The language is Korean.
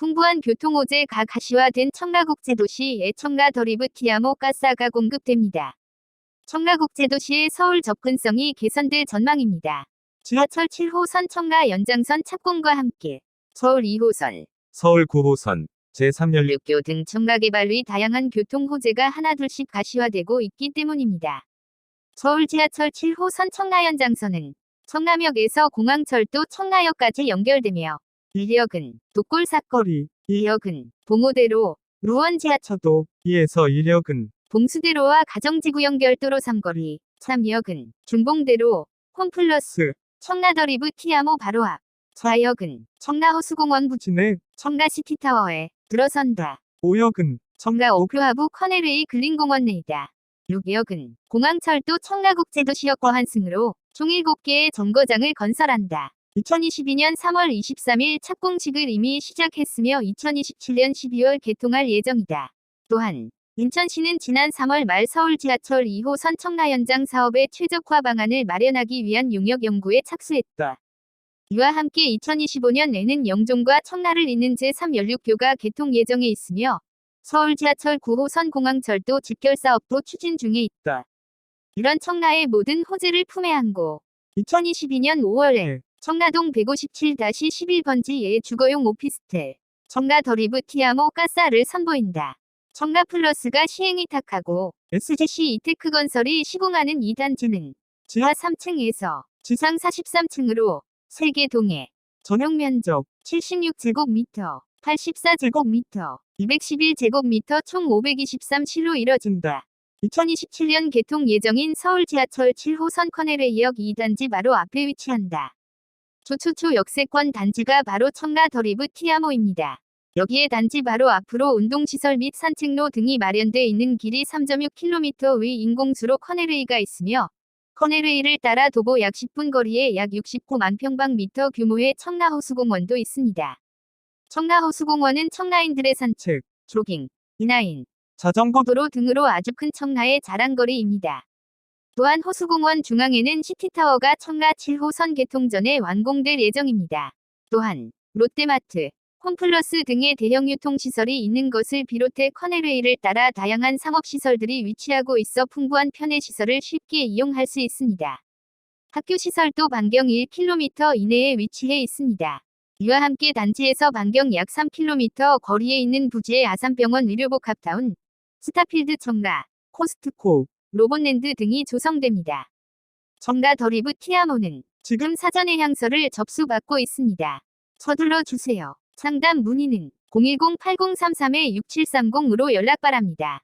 풍부한 교통호재가 가시화된 청라국제도시의 청라 더리브 티아모 가스가 공급됩니다. 청라국제도시의 서울 접근성이 개선될 전망입니다. 지하철 7호선 청라 연장선 착공과 함께 서울 2호선, 서울 9호선, 제3연료 육교 등 청라 개발 위 다양한 교통 호재가 하나둘씩 가시화되고 있기 때문입니다. 서울 지하철 7호선 청라 연장선은 청라역에서 공항철도 청라역까지 연결되며 1역은 독골 사거리, 2역은 봉오대로, 루원 지하철도, 2에서 1역은 봉수대로와 가정지구 연결도로 3거리, 3역은 중봉대로, 홈플러스, 청라더리브 티아모 바로 앞, 4역은 청라호수공원 부지, 진해, 청라시티타워에 들어선다. 5역은 청라 오크하부 커네르이 근린공원 내이다. 6역은 공항철도 청라국제도시역과 환승으로 총 7개의 정거장을 건설한다. 2022년 3월 23일 착공식을 이미 시작했으며 2027년 12월 개통할 예정이다. 또한 인천시는 지난 3월 말 서울 지하철 2호선 청라 연장 사업의 최적화 방안을 마련하기 위한 용역 연구에 착수했다. 이와 함께 2025년에는 영종과 청라를 잇는 제3연륙교가 개통 예정에 있으며 서울 지하철 9호선 공항철도 직결 사업도 추진 중에 있다. 이런 청라의 모든 호재를 품에 안고 2022년 5월에 청라동 157-11번지의 주거용 오피스텔 청라 더리브 티아모 가사를 선보인다. 청라 플러스가 시행이 탁하고 SGC 이테크 건설이 시공하는 이 단지는 지하 3층에서 지상 43층으로 3개 동에 전용 면적 76제곱미터, 84제곱미터, 211제곱미터 총 523실로 이뤄진다. 2027년 개통 예정인 서울 지하철 7호선 커네레이역 2단지 바로 앞에 위치한다. 초초초 역세권 단지가 바로 청라 더리브 티아모입니다. 여기에 단지 바로 앞으로 운동시설 및 산책로 등이 마련돼 있는 길이 3.6km 의 인공수로 커네레이가 있으며 커네레이를 따라 도보 약 10분 거리에 약 69만 평방미터 규모의 청라호수공원도 있습니다. 청라호수공원은 청라인들의 산책, 조깅, 인하인, 자전거 도로 등으로 아주 큰 청라의 자랑거리입니다. 또한 호수공원 중앙에는 시티타워가 청라 7호선 개통 전에 완공될 예정입니다. 또한 롯데마트, 홈플러스 등의 대형 유통시설이 있는 것을 비롯해 커네레이를 따라 다양한 상업시설들이 위치하고 있어 풍부한 편의시설을 쉽게 이용할 수 있습니다. 학교시설도 반경 1km 이내에 위치해 있습니다. 이와 함께 단지에서 반경 약 3km 거리에 있는 부지의 아산병원 의료복합타운, 스타필드 청라, 코스트코, 로봇랜드 등이 조성됩니다. 청라 더리브 티아모는 지금 사전의 향서를 접수받고 있습니다. 서둘러 주세요. 상담 문의는 010-8033-6730으로 연락 바랍니다.